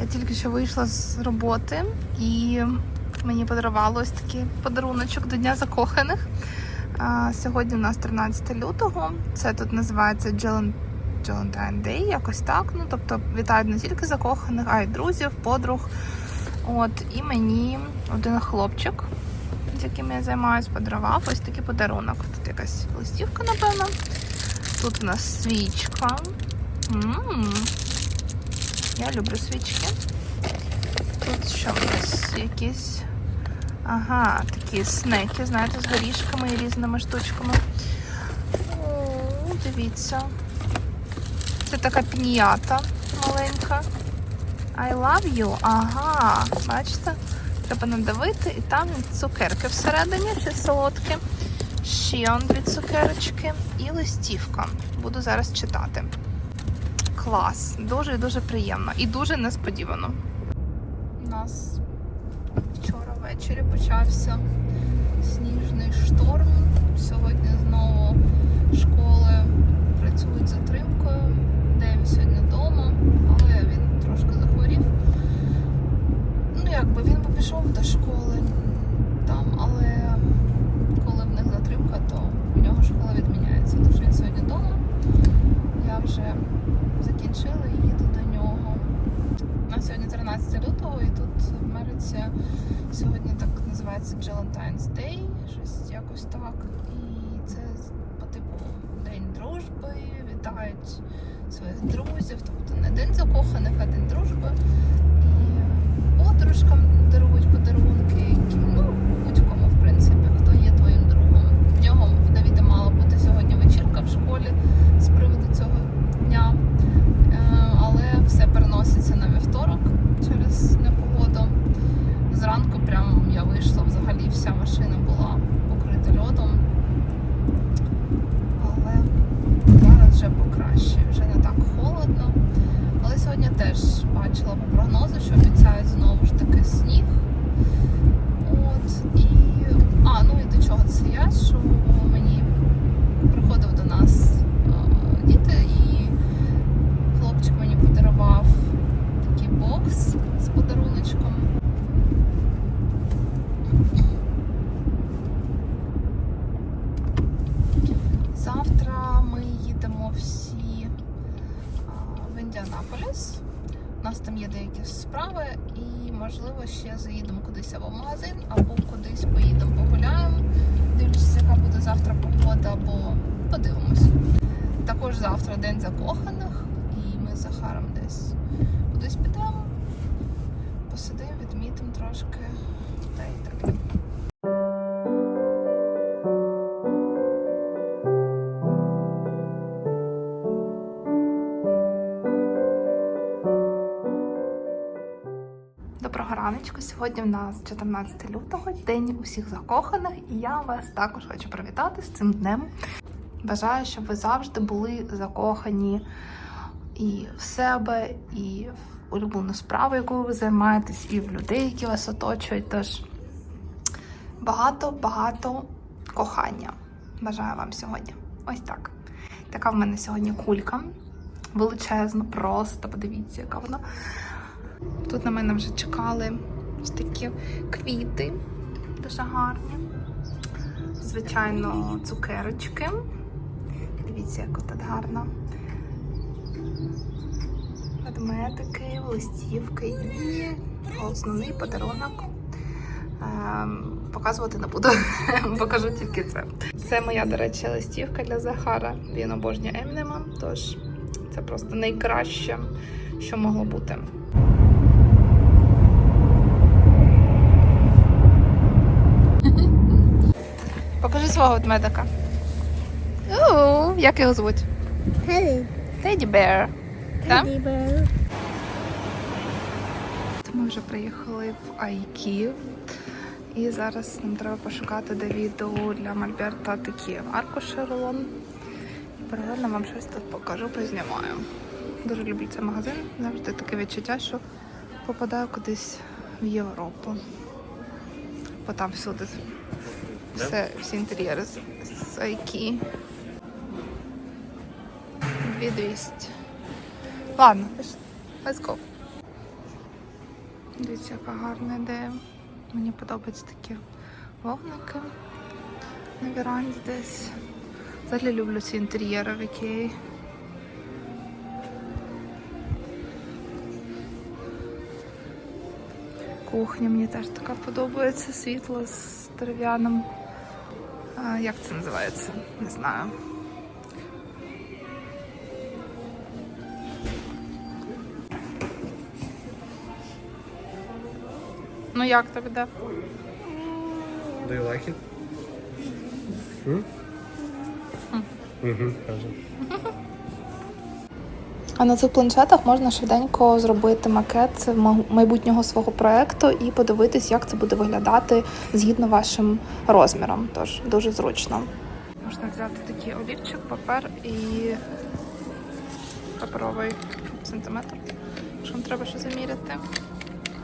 Я тільки що вийшла з роботи і мені подарували ось такий подаруночок до Дня закоханих. А, сьогодні у нас 13 лютого. Це тут називається. Valentine Day, якось так. Ну, тобто вітають не тільки закоханих, а й друзів, подруг. От, і мені один хлопчик, з яким я займаюся, подарував ось такий подарунок. Тут якась листівка, напевно. Тут у нас свічка. М, Я люблю свічки. Тут що у нас якісь. Ага, такі снеки, знаєте, з горішками і різними штучками. О, дивіться. Це така пінята маленька. I love you. Ага, бачите? Треба надавити, і там цукерки всередині, чи солодкі. Ще дві цукерочки і листівка. Буду зараз читати. Клас. Дуже дуже приємно. І дуже несподівано. У нас вчора ввечері почався сніжний шторм. Сьогодні знову школи працюють з затримкою. Дем сьогодні вдома, але він трошки захворів. Ну, якби він би пішов до школи там, але коли в них затримка, то в нього школа відміняється. Тож він сьогодні вдома. Вже закінчила і їду до нього. У нас сьогодні 13 лютого, і тут в Америці сьогодні так називається Valentine's Day, щось якось так. І це по типу День дружби, вітають своїх друзів, тобто не день закоханих, а день дружби. І подружкам дарують подарунки, які, ну, будь-кому, в принципі, хто є твоїм другом. В нього в Давіда мала бути сьогодні вечірка в школі з приводу цього дня. Е, але все переноситься на вівторок через непогоду. Зранку прям я вийшла, взагалі вся машина була покрита льодом. Але зараз вже покраще, вже не так холодно. Але сьогодні теж бачила по прогнозу, що обіцяють знову ж таки сніг. От і. А, ну і до чого це я? Що мені приходив до нас е, діти і хлопчик мені подарував такий бокс з подаруночком. Завтра ми їдемо всі в Індіанаполіс. У нас там є деякі справи, і можливо ще заїдемо кудись або в магазин, або кудись поїдемо погуляємо. Дивлячись, яка буде завтра погода, або подивимось. Також завтра день закоханих, і ми з Захаром десь кудись підемо, посидимо, відмітимо трошки та й таке. Раночку. Сьогодні в нас 14 лютого, день усіх закоханих, і я вас також хочу привітати з цим днем. Бажаю, щоб ви завжди були закохані і в себе, і в улюблену справу, якою ви займаєтесь, і в людей, які вас оточують. Тож багато-багато кохання. Бажаю вам сьогодні. Ось так. Така в мене сьогодні кулька. Величезна, просто подивіться, яка вона. Тут на мене вже чекали ось такі квіти, дуже гарні. Звичайно, цукерочки. Дивіться, як тут гарно. Ведмедики, листівки і основний подарунок. Ем, показувати не буду, покажу тільки це. Це моя, до речі, листівка для Захара. Він обожнює Емінема, тож це просто найкраще, що могло бути. Свого ведмедика. О, як його звуть? Hello, Теді Бер. Ми вже приїхали в Айків. І зараз нам треба пошукати Давіду для Мольберта такі аркуші рулон. І паралельно вам щось тут покажу, познімаю. Дуже люблю цей магазин. Завжди таке відчуття, що попадаю кудись в Європу. Бо там всюди все, всі інтер'єри з, з Айкі. 2200. Ладно, let's go. Дивіться, яка гарна ідея. Мені подобаються такі вогники на віранді десь. Взагалі люблю ці інтер'єри в Ікеї. Кухня мені теж така подобається, світло з дерев'яним. А, як це називається? Не знаю. Ну як тобі де? Do you like it? Hmm? Mm-hmm, каже. А на цих планшетах можна швиденько зробити макет майбутнього свого проекту і подивитись, як це буде виглядати згідно вашим розміром. Тож дуже зручно. Можна взяти такий олівчик, папер і паперовий сантиметр. Що вам треба ще заміряти?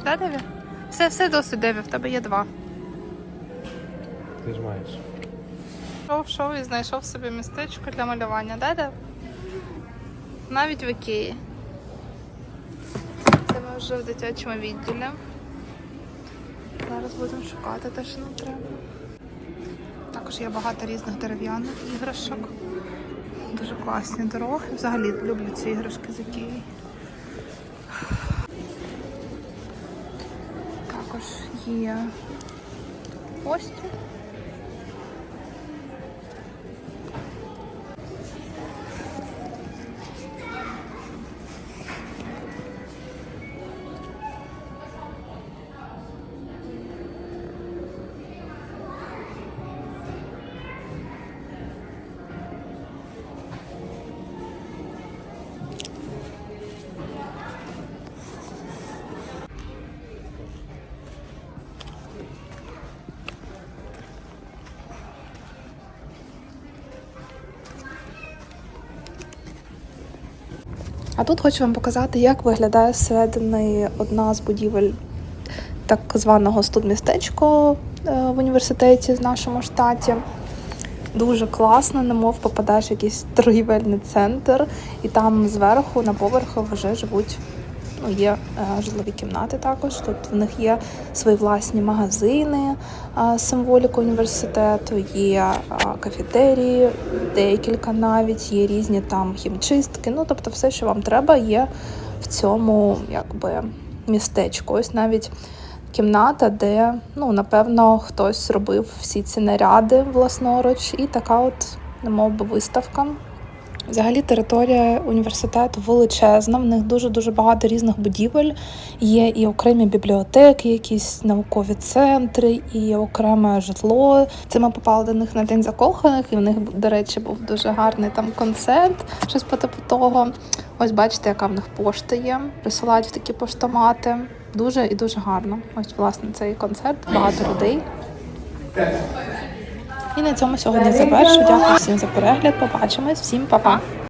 Да, Деві? Все, все досить, Деві, в тебе є два. Ти ж маєш. Пішов, шов і знайшов собі містечко для малювання, да, Дев? Навіть в Ікеї. Це ми вже в дитячому відділі. Зараз будемо шукати те, що нам треба. Також є багато різних дерев'яних іграшок. Дуже класні дороги. Взагалі люблю ці іграшки з Ікеї. Також є гості. А тут хочу вам показати, як виглядає зсередини одна з будівель так званого студмістечко е, в університеті в нашому штаті. Дуже класно, немов попадаєш в якийсь торгівельний центр, і там зверху на поверху вже живуть. Ну, є е, житлові кімнати також. Тут в них є свої власні магазини е, з символікою університету, є е, кафетерії, декілька навіть, є різні там хімчистки. Ну, тобто, все, що вам треба, є в цьому якби містечку. Ось навіть кімната, де ну, напевно хтось зробив всі ці наряди власноруч, і така от, немов би, виставка. Взагалі територія університету величезна, в них дуже-дуже багато різних будівель. Є і окремі бібліотеки, якісь наукові центри, і окреме житло. Це ми попали до них на день закоханих, і в них, до речі, був дуже гарний там концерт, щось по типу того. Ось бачите, яка в них пошта є. Присилають в такі поштомати. Дуже і дуже гарно. Ось, власне, цей концерт, багато людей. І на цьому сьогодні завершу. Дякую всім за перегляд. Побачимось, всім па-па!